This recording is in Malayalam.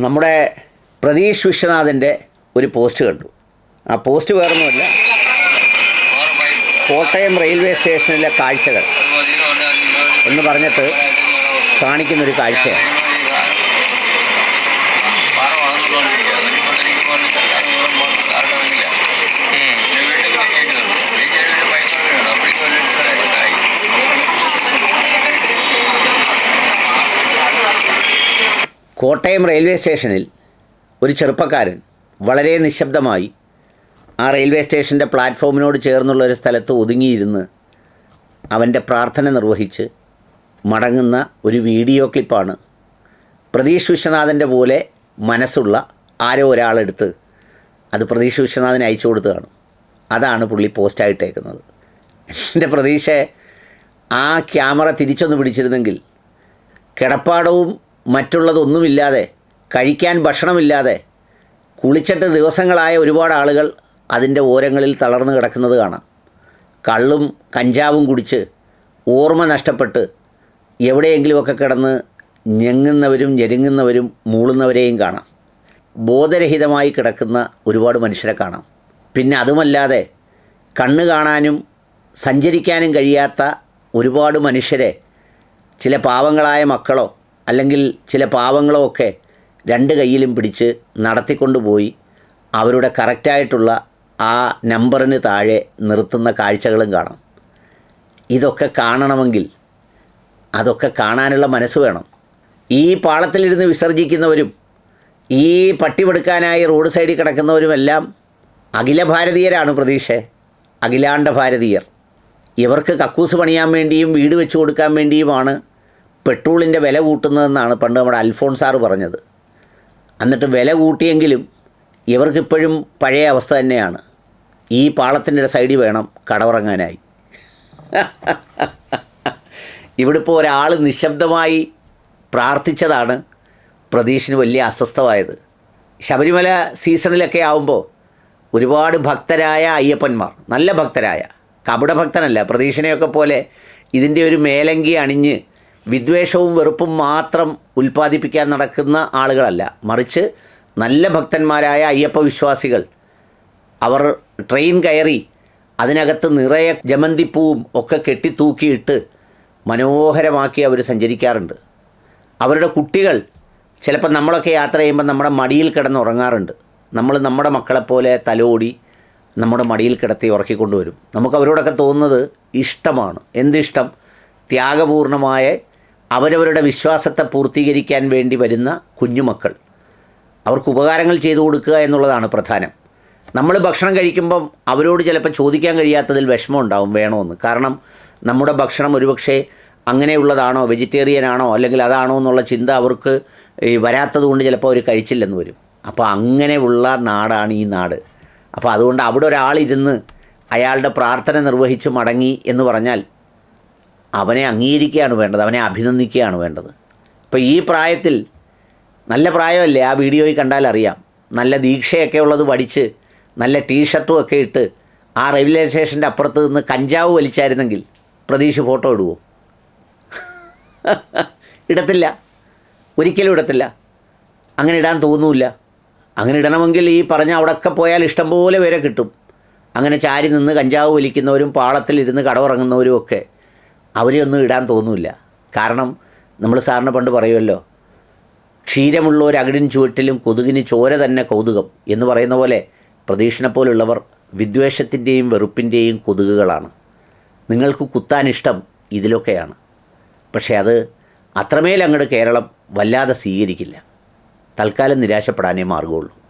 നമ്മുടെ പ്രതീഷ് വിശ്വനാഥിന്റെ ഒരു പോസ്റ്റ് കണ്ടു. ആ പോസ്റ്റ് വേറൊന്നുമല്ല കോട്ടയം റെയിൽവേ സ്റ്റേഷനിലെ കാഴ്ചകൾ എന്ന് പറഞ്ഞിട്ട് കാണിക്കുന്നൊരു കാഴ്ചയാണ്. കോട്ടയം റെയിൽവേ സ്റ്റേഷനിൽ ഒരു ചെറുപ്പക്കാരൻ വളരെ നിശബ്ദമായി ആ റെയിൽവേ സ്റ്റേഷന്റെ പ്ലാറ്റ്ഫോമിനോട് ചേർന്നുള്ള ഒരു സ്ഥലത്ത് ഒതുങ്ങിയിരുന്ന് അവന്റെ പ്രാർത്ഥന നിർവഹിച്ച് മടങ്ങുന്ന ഒരു വീഡിയോ ക്ലിപ്പാണ്. പ്രതീഷ് വിശ്വനാഥന്റെ പോലെ മനസ്സുള്ള ആരോ ഒരാളെടുത്ത് അത് പ്രതീഷ് വിശ്വനാഥന് അയച്ചു കൊടുത്തതാണ്. അതാണ് പുള്ളി പോസ്റ്റായിട്ടേക്കുന്നത്. എന്റെ പ്രതീക്ഷ ആ ക്യാമറ തിരിച്ചൊന്ന് പിടിച്ചിരുന്നെങ്കിൽ കിടപ്പാടവും മറ്റുള്ളതൊന്നുമില്ലാതെ കഴിക്കാൻ ഭക്ഷണമില്ലാതെ കുളിച്ചിട്ട് ദിവസങ്ങളായ ഒരുപാട് ആളുകൾ അതിന്റെ ഓരങ്ങളിൽ തളർന്നു കിടക്കുന്നത് കാണാം. കള്ളും കഞ്ചാവും കുടിച്ച് ഓർമ്മ നഷ്ടപ്പെട്ട് എവിടെയെങ്കിലുമൊക്കെ കിടന്ന് ഞെങ്ങുന്നവരും ഞെരുങ്ങുന്നവരും മൂളുന്നവരെയും കാണാം. ബോധരഹിതമായി കിടക്കുന്ന ഒരുപാട് മനുഷ്യരെ കാണാം. പിന്നെ അതുമല്ലാതെ കണ്ണ് കാണാനും സഞ്ചരിക്കാനും കഴിയാത്ത ഒരുപാട് മനുഷ്യരെ ചില പാവങ്ങളായ മക്കളോ അല്ലെങ്കിൽ ചില പാവങ്ങളോ ഒക്കെ രണ്ട് കയ്യിലും പിടിച്ച് നടത്തിക്കൊണ്ടുപോയി അവരുടെ കറക്റ്റായിട്ടുള്ള ആ നമ്പറിന് താഴെ നിർത്തുന്ന കാഴ്ചകളും കാണാം. ഇതൊക്കെ കാണണമെങ്കിൽ അതൊക്കെ കാണാനുള്ള മനസ്സ് വേണം. ഈ പാളത്തിലിരുന്ന് വിസർജിക്കുന്നവരും ഈ പട്ടിമെടുക്കാനായി റോഡ് സൈഡിൽ കിടക്കുന്നവരുമെല്ലാം അഖില ഭാരതീയരാണ് പ്രതീക്ഷ. അഖിലാണ്ട ഭാരതീയർ. ഇവർക്ക് കക്കൂസ് പണിയാൻ വേണ്ടിയും വീട് വെച്ചു കൊടുക്കാൻ വേണ്ടിയുമാണ് പെട്രോളിന്റെ വില കൂട്ടുന്നതെന്നാണ് പണ്ട് നമ്മുടെ അൽഫോൺസാറ് പറഞ്ഞത്. എന്നിട്ട് വില കൂട്ടിയെങ്കിലും ഇവർക്കിപ്പോഴും പഴയ അവസ്ഥ തന്നെയാണ്. ഈ പാളത്തിന്റെ സൈഡിൽ വേണം കടവറങ്ങാനായി. ഇവിടെ ഇപ്പോൾ ഒരാൾ നിശബ്ദമായി പ്രാർത്ഥിച്ചതാണ്. പ്രതീഷിന് വലിയ അസ്വസ്ഥമായത്. ശബരിമല സീസണിലൊക്കെ ആവുമ്പോൾ ഒരുപാട് ഭക്തരായ അയ്യപ്പന്മാർ നല്ല ഭക്തരായ കപടഭക്തനല്ല പ്രതീക്ഷനെയൊക്കെ പോലെ ഇതിന്റെ ഒരു മേലങ്കി അണിഞ്ഞ് വിദ്വേഷവും വെറുപ്പും മാത്രം ഉൽപ്പാദിപ്പിക്കാൻ നടക്കുന്ന ആളുകളല്ല. മറിച്ച് നല്ല ഭക്തന്മാരായ അയ്യപ്പ വിശ്വാസികൾ. അവർ ട്രെയിൻ കയറി അതിനകത്ത് നിറയെ ജമന്തിപ്പൂവും ഒക്കെ കെട്ടിത്തൂക്കിയിട്ട് മനോഹരമാക്കി അവർ സഞ്ചരിക്കാറുണ്ട്. അവരുടെ കുട്ടികൾ ചിലപ്പോൾ നമ്മളൊക്കെ യാത്ര ചെയ്യുമ്പോൾ നമ്മുടെ മടിയിൽ കിടന്ന് ഉറങ്ങാറുണ്ട്. നമ്മൾ നമ്മുടെ മക്കളെപ്പോലെ തലോടി നമ്മുടെ മടിയിൽ കിടത്തി ഉറക്കിക്കൊണ്ടുവരും. നമുക്ക് അവരോടൊക്കെ തോന്നുന്നത് ഇഷ്ടമാണ്. എന്തിഷ്ടം? ത്യാഗപൂർണമായ അവരവരുടെ വിശ്വാസത്തെ പൂർത്തീകരിക്കാൻ വേണ്ടി വരുന്ന കുഞ്ഞുമക്കൾ. അവർക്ക് ഉപകാരങ്ങൾ ചെയ്തു കൊടുക്കുക എന്നുള്ളതാണ് പ്രധാനം. നമ്മൾ ഭക്ഷണം കഴിക്കുമ്പം അവരോട് ചിലപ്പോൾ ചോദിക്കാൻ കഴിയാത്തതിൽ വിഷമം ഉണ്ടാവും വേണമെന്ന് കാരണം നമ്മുടെ ഭക്ഷണം ഒരുപക്ഷെ അങ്ങനെയുള്ളതാണോ വെജിറ്റേറിയൻ ആണോ അല്ലെങ്കിൽ അതാണോ എന്നുള്ള ചിന്ത അവർക്ക് വരാത്തത് കൊണ്ട് ചിലപ്പോൾ അവർ കഴിച്ചില്ലെന്ന് വരും. അപ്പോൾ അങ്ങനെയുള്ള നാടാണ് ഈ നാട്. അപ്പോൾ അതുകൊണ്ട് അവിടെ ഒരാളിരുന്ന് അയാളുടെ പ്രാർത്ഥന നിർവഹിച്ച് മടങ്ങി എന്ന് പറഞ്ഞാൽ അവനെ അംഗീകരിക്കുകയാണ് വേണ്ടത് അവനെ അഭിനന്ദിക്കുകയാണ് വേണ്ടത്. ഇപ്പോൾ ഈ പ്രായത്തിൽ നല്ല പ്രായമല്ലേ? ആ വീഡിയോയിൽ കണ്ടാൽ അറിയാം. നല്ല ദീക്ഷയൊക്കെ ഉള്ളത് വടിച്ച് നല്ല ടീഷർട്ടും ഒക്കെ ഇട്ട് ആ റെയിൽവേ സ്റ്റേഷന്റെ അപ്പുറത്ത് നിന്ന് കഞ്ചാവ് വലിച്ചായിരുന്നെങ്കിൽ പ്രതീക്ഷ ഫോട്ടോ ഇടുവോ? ഇടത്തില്ല. ഒരിക്കലും ഇടത്തില്ല. അങ്ങനെ ഇടാൻ തോന്നുമില്ല അങ്ങനെ ഇടണമെങ്കിൽ ഈ പറഞ്ഞ അവിടെയൊക്കെ പോയാൽ ഇഷ്ടംപോലെ പേരെ കിട്ടും. അങ്ങനെ ചാരി നിന്ന് കഞ്ചാവ് വലിക്കുന്നവരും പാളത്തിലിരുന്ന് കടവിറങ്ങുന്നവരും ഒക്കെ അവരെയൊന്നും ഇടാൻ തോന്നില്ല. കാരണം നമ്മൾ സാറിന് പണ്ട് പറയുമല്ലോ ക്ഷീരമുള്ള ഒരു അകിടിൻ ചുവട്ടിലും കൊതുകിന് ചോര തന്നെ കൗതുകം എന്ന് പറയുന്ന പോലെ പ്രതീക്ഷണ പോലുള്ളവർ വിദ്വേഷത്തിന്റെയും വെറുപ്പിന്റെയും കൊതുകുകളാണ്. നിങ്ങൾക്ക് കുത്താൻ ഇഷ്ടം ഇതിലൊക്കെയാണ്. പക്ഷേ അത് അത്രമേൽ അങ്ങോട്ട് കേരളം വല്ലാതെ സ്വീകരിക്കില്ല. തൽക്കാലം നിരാശപ്പെടാനേ മാർഗമുള്ളൂ